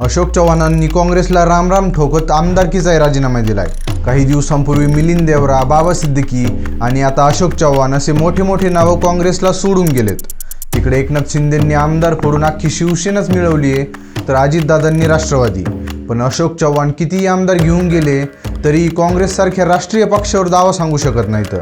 अशोक चव्हाणांनी काँग्रेसला रामराम ठोकत आमदारकीचाही राजीनामा दिलाय. काही दिवसांपूर्वी मिलिंद देवरा बाबा सिद्दीकी आणि आता अशोक चव्हाण असे मोठे मोठे नावं काँग्रेसला सोडून गेलेत. तिकडे एकनाथ शिंदेंनी आमदार करून अख्खी शिवसेनाच मिळवली आहे तर अजितदादांनी राष्ट्रवादी. पण अशोक चव्हाण कितीही आमदार घेऊन गेले तरी काँग्रेससारख्या राष्ट्रीय पक्षावर दावा सांगू शकत नाहीत.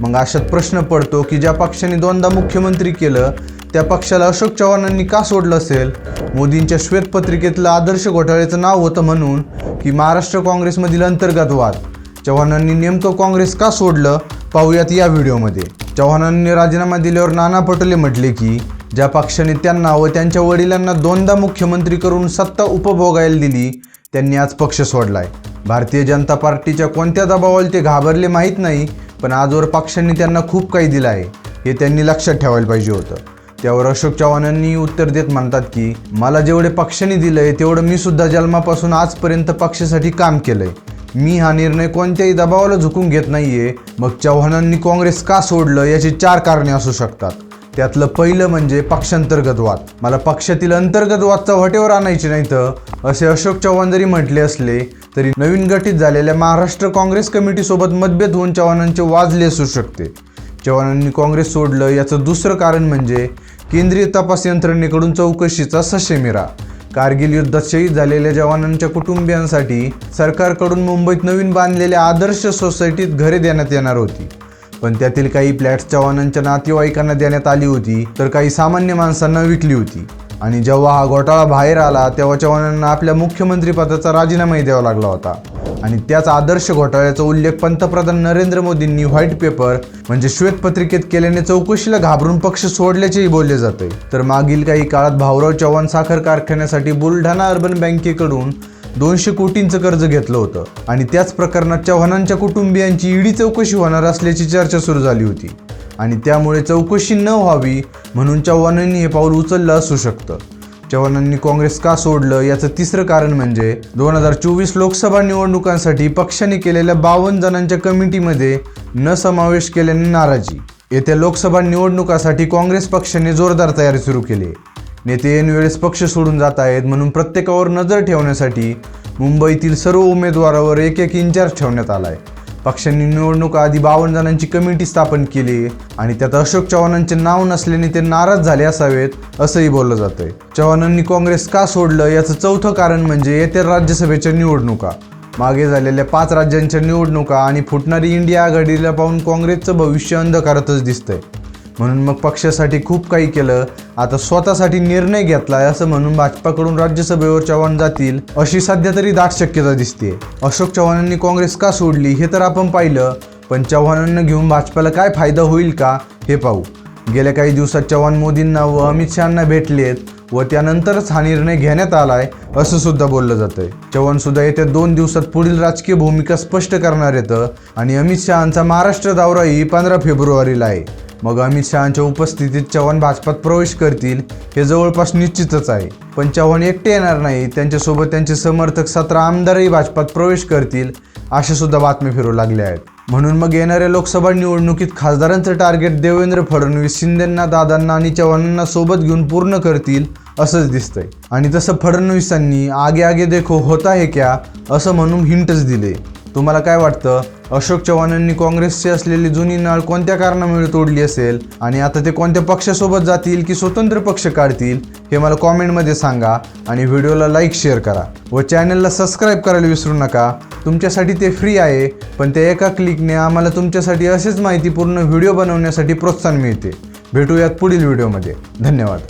मग अशात प्रश्न पडतो की ज्या पक्षाने दोनदा मुख्यमंत्री केलं त्या पक्षाला अशोक चव्हाणांनी का सोडलं असेल? मोदींच्या श्वेतपत्रिकेतलं आदर्श घोटाळ्याचं नाव होतं म्हणून की महाराष्ट्र काँग्रेसमधील अंतर्गत वाद चव्हाणांनी नेमकं काँग्रेस का सोडलं? पाहूयात या व्हिडिओमध्ये. चव्हाणांनी राजीनामा दिल्यावर नाना पटोले म्हटले की ज्या पक्षाने त्यांना व त्यांच्या वडिलांना दोनदा मुख्यमंत्री करून सत्ता उपभोगायला दिली त्यांनी आज पक्ष सोडलाय. भारतीय जनता पार्टीच्या कोणत्या दबावाला ते घाबरले माहीत नाही पण आजवर पक्षांनी त्यांना खूप काही दिलं आहे हे त्यांनी लक्षात ठेवायला पाहिजे होतं. त्यावर अशोक चव्हाणांनी उत्तर देत म्हणतात की मला जेवढे पक्षाने दिलंय तेवढं मी सुद्धा जन्मापासून आजपर्यंत पक्षासाठी काम केलंय. मी हा निर्णय कोणत्याही दबावाला झुकून घेत नाहीये. मग चव्हाणांनी काँग्रेस का सोडलं याची चार कारणे असू शकतात. त्यातलं पहिलं म्हणजे पक्षांतर्गत वाद. मला पक्षातील अंतर्गत वादचा वटेवर आणायचे नाही तर असे अशोक चव्हाण जरी म्हटले असले तरी नवीन गठीत झालेल्या महाराष्ट्र काँग्रेस कमिटीसोबत मतभेद होऊन चव्हाणांचे वाजले असू शकते. चव्हाणांनी काँग्रेस सोडलं याचं दुसरं कारण म्हणजे केंद्रीय तपास यंत्रणेकडून चौकशीचा सशेमिरा. कारगिल युद्धात शहीद झालेल्या जवानांच्या कुटुंबियांसाठी सरकारकडून मुंबईत नवीन बांधलेल्या आदर्श सोसायटीत घरे देण्यात येणार होती. पण त्यातील काही फ्लॅट्स जवानांच्या नातेवाईकांना देण्यात आली होती तर काही सामान्य माणसांना विकली होती. आणि जेव्हा हा घोटाळा बाहेर आला तेव्हा चव्हाणांना आपल्या मुख्यमंत्रीपदाचा राजीनामाही द्यावा लागला होता. आणि त्याच आदर्श घोटाळ्याचा उल्लेख पंतप्रधान नरेंद्र मोदींनी व्हाईट पेपर म्हणजे श्वेतपत्रिकेत केल्याने चौकशीला घाबरून पक्ष सोडल्याचेही बोलले जाते. तर मागील काही काळात भाऊराव चव्हाण साखर कारखान्यासाठी बुलढाणा अर्बन बँकेकडून दोनशे कोटींचं कर्ज घेतलं होतं. आणि त्याच प्रकरणात चव्हाणांच्या कुटुंबियांची ईडी चौकशी होणार असल्याची चर्चा सुरू झाली होती. आणि त्यामुळे चौकशी न व्हावी म्हणून चव्हाणांनी हे पाऊल उचललं असू शकतं. चव्हाणांनी काँग्रेस का सोडलं याचं तिसरं कारण म्हणजे दोन हजार चोवीस लोकसभा निवडणुकांसाठी पक्षाने केलेल्या बावन्न जणांच्या कमिटीमध्ये न समावेश केल्याने नाराजी. येत्या लोकसभा निवडणुकासाठी काँग्रेस पक्षाने जोरदार तयारी सुरू केली. नेते ऐनवेळेस पक्ष सोडून जात आहेत म्हणून प्रत्येकावर नजर ठेवण्यासाठी मुंबईतील सर्व उमेदवारावर एक एक इन्चार्ज ठेवण्यात आला आहे पक्षांनी निवडणुका आधी बावन्न जणांची कमिटी स्थापन केली आणि त्यात अशोक चव्हाणांचे नाव नसल्याने ते नाराज झाले असावेत असंही बोललं जातंय. चव्हाणांनी काँग्रेस का सोडलं याचं चौथं कारण म्हणजे येत्या राज्यसभेच्या निवडणुका. मागे झालेल्या पाच राज्यांच्या निवडणुका आणि फुटणारी इंडिया आघाडीला पाहून काँग्रेसचं भविष्य अंधकारातच दिसतंय. म्हणून मग पक्षासाठी खूप काही केलं. आता स्वतःसाठी निर्णय घेतलाय असं म्हणून भाजपाकडून राज्यसभेवर चव्हाण जातील अशी सध्या तरी दाट शक्यता दिसते अशोक चव्हाणांनी काँग्रेस का सोडली हे तर आपण पाहिलं पण चव्हाणांना घेऊन भाजपाला काय फायदा होईल का हे पाहू. गेल्या काही दिवसात चव्हाण मोदींना व अमित शहांना भेटलेत व त्यानंतरच हा निर्णय घेण्यात आलाय असं सुद्धा बोललं जातंय. चव्हाण सुद्धा येत्या दोन दिवसात पुढील राजकीय भूमिका स्पष्ट करणार येतं आणि अमित शहांचा महाराष्ट्र दौराही पंधरा फेब्रुवारीला आहे. मग अमित शहांच्या उपस्थितीत चव्हाण भाजपात प्रवेश करतील हे जवळपास निश्चितच आहे. पण चव्हाण एकटे येणार नाही त्यांच्यासोबत त्यांचे समर्थक सतरा आमदारही भाजपात प्रवेश करतील अशा सुद्धा बातम्या फिरू लागल्या आहेत. म्हणून मग येणाऱ्या लोकसभा निवडणुकीत खासदारांचं टार्गेट देवेंद्र फडणवीस शिंदेंना दादांना आणि चव्हाणांना सोबत घेऊन पूर्ण करतील असंच दिसतंय. आणि तसं फडणवीसांनी आगे आगे देखो होता हे क्या असं म्हणून हिंटच दिले. तुम्हाला काय वाटतं? अशोक चव्हाणांनी काँग्रेसची असलेली जुनी नाळ कोणत्या कारणामुळे तोडली असेल? आणि आता ते कोणत्या पक्षासोबत जातील की स्वतंत्र पक्ष काढतील? हे मला कॉमेंटमध्ये सांगा आणि व्हिडिओला लाईक शेअर करा व चॅनलला सबस्क्राईब करायला विसरू नका. तुमच्यासाठी ते फ्री आहे पण त्या एका क्लिकने आम्हाला तुमच्यासाठी असेच माहितीपूर्ण व्हिडिओ बनवण्यासाठी प्रोत्साहन मिळते. भेटूयात पुढील व्हिडिओमध्ये. धन्यवाद.